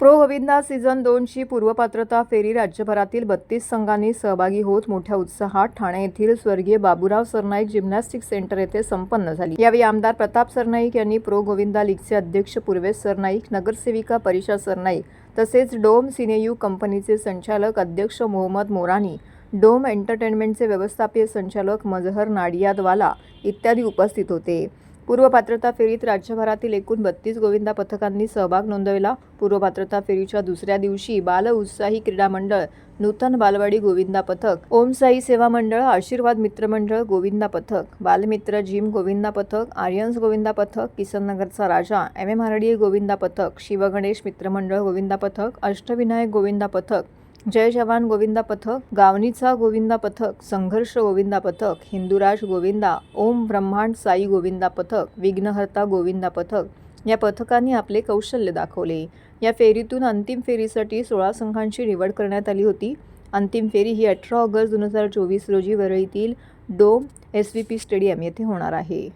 Pro Govinda season दोनची पूर्वपात्रता फेरी राज्यभरातील बत्तीस संघांनी सहभागी होत मोठ्या उत्साहात ठाणे येथील स्वर्गीय बाबूराव सरनाईक जिम्नॅस्टिक सेंटर येथे संपन्न झाली. यावेळी आमदार प्रताप सरनाईक यांनी प्रो गोविंदा लीगचे अध्यक्ष पूर्वेश सरनाईक नगरसेविका परिषा सरनाईक तसेच डोम सिनेयू कंपनीचे संचालक अध्यक्ष मोहम्मद मोरानी डोम एंटरटेनमेंटचे व्यवस्थापकीय संचालक मजहर नाडियादवाला इत्यादी उपस्थित होते. पूर्वपात्रता फेरीत राज्यभरातील एकूण बत्तीस गोविंदा पथकांनी सहभाग नोंदवला. पूर्वपात्रता फेरीच्या दुसऱ्या दिवशी बाल उत्साही क्रीडा मंडळ नूतन बालवाडी गोविंदा पथक ओम साई सेवा मंडळ आशीर्वाद मित्र मंडळ गोविंदा पथक बालमित्र जिम गोविंदा पथक आर्यन्स गोविंदा पथक किसननगरचा राजा एम एम आर गोविंदा पथक शिवगणेश मित्रमंडळ गोविंदा पथक अष्टविनायक गोविंदा पथक जय जवान गोविंदा पथक गावनीचा गोविंदा पथक संघर्ष गोविंदा पथक हिंदुराज गोविंदा ओम ब्रह्मांड साई गोविंदा पथक विघ्नहर्ता गोविंदा पथक या पथकांनी आपले कौशल्य दाखवले. या फेरीतून अंतिम फेरीसाठी सोळा संघांची निवड करण्यात आली होती. अंतिम फेरी ही अठरा ऑगस्ट दोन हजार चोवीस रोजी वरळीतील dome S V P stadium येथे होणार आहे.